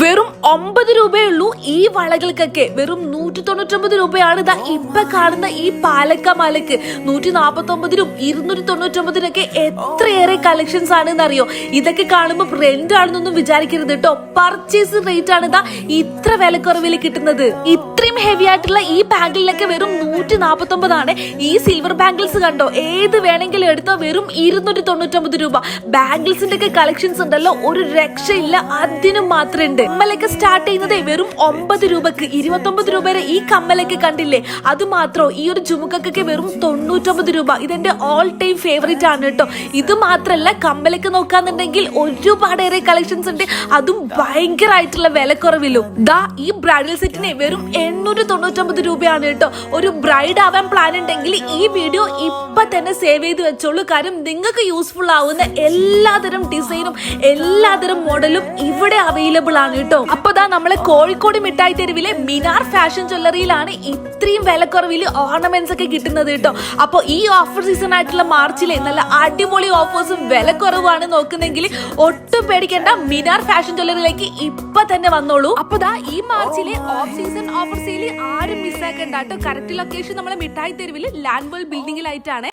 വെറും ഒമ്പത് രൂപയുള്ളൂ ഈ വളകൾക്കൊക്കെ. വെറും നൂറ്റി തൊണ്ണൂറ്റൊമ്പത് രൂപയാണ് ഇതാ ഇപ്പൊ കാണുന്ന ഈ പാലക്ക മാലക്ക് നൂറ്റി നാപ്പത്തി ഒമ്പതിനും ഇരുന്നൂറ്റി തൊണ്ണൂറ്റൊമ്പതിനൊക്കെ എത്രയേറെ കളക്ഷൻസ് ആണെന്ന് അറിയോ ഇതൊക്കെ കാണുമ്പോൾ റെന്റ് ആണെന്നൊന്നും വിചാരിക്കരുത് കേട്ടോ പർച്ചേസ് റേറ്റ് ആണ് ഇതാ ഇത്ര വിലക്കുറവിൽ കിട്ടുന്നത്. ഇത്രയും ഹെവി ആയിട്ടുള്ള ഈ ബാങ്കിലൊക്കെ വെറും നൂറ്റി നാപ്പത്തി ഒമ്പതാണ് ഈ സിൽവർ ബാങ്കിൾസ് കണ്ടോ? ഏത് വേണമെങ്കിലും എടുത്തോ. വെറും ഇരുന്നൂറ്റി തൊണ്ണൂറ്റൊമ്പത് രൂപ. ബാങ്കിൾസിന്റെ ഒക്കെ കളക്ഷൻസ് ഉണ്ടല്ലോ. ഒരു രക്ഷയില്ല. അതിനും മാത്രമേ ഉണ്ട്. കമ്മലൊക്കെ സ്റ്റാർട്ട് ചെയ്യുന്നത് വെറും ഒമ്പത് രൂപക്ക് ഇരുപത്തൊമ്പത് രൂപ വരെ ഈ കമ്മലൊക്കെ കണ്ടില്ലേ? അത് മാത്രോ ഈ ഒരു ജുമുക്കൊക്കെ വെറും തൊണ്ണൂറ്റൊമ്പത് രൂപ. ഇതെന്റെ ഓൾ ടൈം ഫേവറേറ്റ് ആണ് കേട്ടോ. ഇത് മാത്രല്ല കമ്മലൊക്കെ നോക്കാന്നുണ്ടെങ്കിൽ ഒരുപാടേറെ കളക്ഷൻസ് ഉണ്ട്. അതും ഭയങ്കരമായിട്ടുള്ള വിലക്കുറവിലും. ദാ ഈ ബ്രൈഡൽ സെറ്റിന് വെറും എണ്ണൂറ്റി തൊണ്ണൂറ്റൊമ്പത് രൂപയാണ് കേട്ടോ. ഒരു ബ്രൈഡ് ആവാൻ പ്ലാൻ ഉണ്ടെങ്കിൽ ഈ വീഡിയോ ഇപ്പൊ തന്നെ സേവ് ചെയ്ത് വെച്ചോളൂ. കാര്യം നിങ്ങൾക്ക് യൂസ്ഫുൾ ആവുന്ന എല്ലാതരം ഡിസൈനും എല്ലാതരം മോഡലും ഇവിടെ അവൈലബിൾ ആണ് കേട്ടോ. അപ്പൊ ദാ നമ്മളെ കോഴിക്കോട് മിഠായി തെരുവിലെ മിനാർ ഫാഷൻ ജ്വല്ലറിയിലാണ് ഇത്രയും വിലക്കുറവിൽ ഓർണമെന്റ്സ് ഒക്കെ കിട്ടുന്നത് കേട്ടോ. അപ്പൊ ഈ ഓഫർ സീസൺ ആയിട്ടുള്ള മാർച്ചിലെ നല്ല അടിപൊളി ഓഫേഴ്സും വിലക്കുറവാണ് നോക്കുന്നെങ്കിൽ ഒട്ടും പേടിക്കേണ്ട. മിനാർ ഫാഷൻ ജ്വല്ലറിയിലേക്ക് ഇപ്പൊ തന്നെ വന്നോളൂ. അപ്പൊ ദാ ഈ മാർച്ചിലെ ഓഫ് സീസൺ ഓഫർ സെയിൽ ആരും മിസ്സാക്കണ്ട കേട്ടോ. കറക്റ്റ് ലൊക്കേഷൻ നമ്മളെ മിഠായി തെരുവിൽ ലാൻഡ് ബോൾ ബിൽഡിംഗിലായിട്ടാണ്